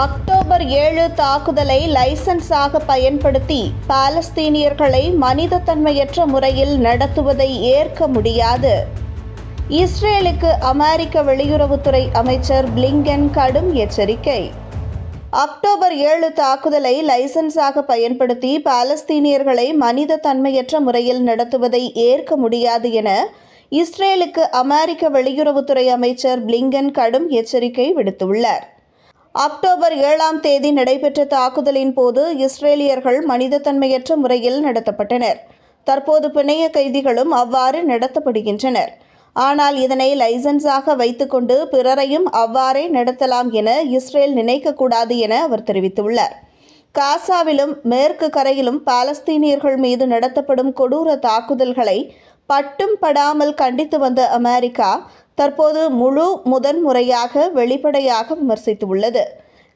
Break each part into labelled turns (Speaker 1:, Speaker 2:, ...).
Speaker 1: October ஏழு தாக்குதலை லைசன்ஸாக பயன்படுத்தி பாலஸ்தீனியர்களை மனிதத்தன்மையற்ற முறையில் நடத்துவதை ஏற்க முடியாது. இஸ்ரேலுக்கு அமெரிக்க வெளியுறவுத்துறை அமைச்சர் பிளிங்கன் கடும் எச்சரிக்கை. அக்டோபர் ஏழு தாக்குதலை லைசன்ஸாக பயன்படுத்தி பாலஸ்தீனியர்களை மனித தன்மையற்ற முறையில் நடத்துவதை ஏற்க முடியாது என இஸ்ரேலுக்கு அமெரிக்க வெளியுறவுத்துறை அமைச்சர் பிளிங்கன் கடும் எச்சரிக்கை விடுத்துள்ளார். அக்டோபர் ஏழாம் தேதி நடைபெற்ற தாக்குதலின் போது இஸ்ரேலியர்கள் மனிதத்தன்மையற்ற முறையில் நடத்தப்பட்டனர். தற்போது பிணைய கைதிகளும் அவ்வாறு நடத்தப்படுகின்றனர். ஆனால் இதனை லைசன்ஸாக வைத்துக்கொண்டு பிறரையும் அவ்வாறே நடத்தலாம் என இஸ்ரேல் நினைக்கக்கூடாது என அவர் தெரிவித்துள்ளார். காசாவிலும் மேற்கு கரையிலும் பாலஸ்தீனியர்கள் மீது நடத்தப்படும் கொடூர தாக்குதல்களை பட்டும் படாமல் கண்டித்து வந்த அமெரிக்கா தற்போது முழு முதன்முறையாக வெளிப்படையாக விமர்சித்துள்ளது.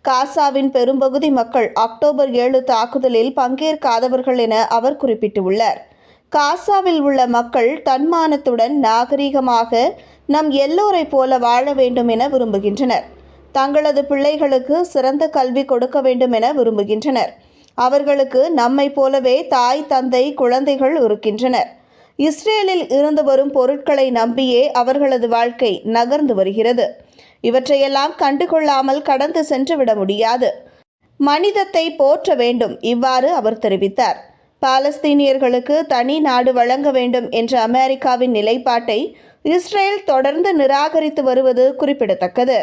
Speaker 1: காசாவின் பெரும்பகுதி மக்கள் அக்டோபர் ஏழு தாக்குதலில் பங்கேற்காதவர்கள் என அவர் குறிப்பிட்டுள்ளார். காசாவில் உள்ள மக்கள் தன்மானத்துடன் நாகரீகமாக நம் எல்லோரை போல வாழ வேண்டும் என விரும்புகின்றனர். தங்களது பிள்ளைகளுக்கு சிறந்த கல்வி கொடுக்க வேண்டும் என விரும்புகின்றனர். அவர்களுக்கு நம்மை போலவே தாய் தந்தை குழந்தைகள் இருக்கின்றனர். இஸ்ரேலில் இருந்து வரும் பொருட்களை நம்பியே அவர்களது வாழ்க்கை நகர்ந்து வருகிறது. இவற்றையெல்லாம் கண்டுகொள்ளாமல் கடந்து சென்றுவிட முடியாது. மனிதத்தை போற்ற வேண்டும் இவ்வாறு அவர் தெரிவித்தார். பாலஸ்தீனியர்களுக்கு தனி நாடு வழங்க வேண்டும் என்ற அமெரிக்காவின் நிலைப்பாட்டை இஸ்ரேல் தொடர்ந்து நிராகரித்து வருவது குறிப்பிடத்தக்கது.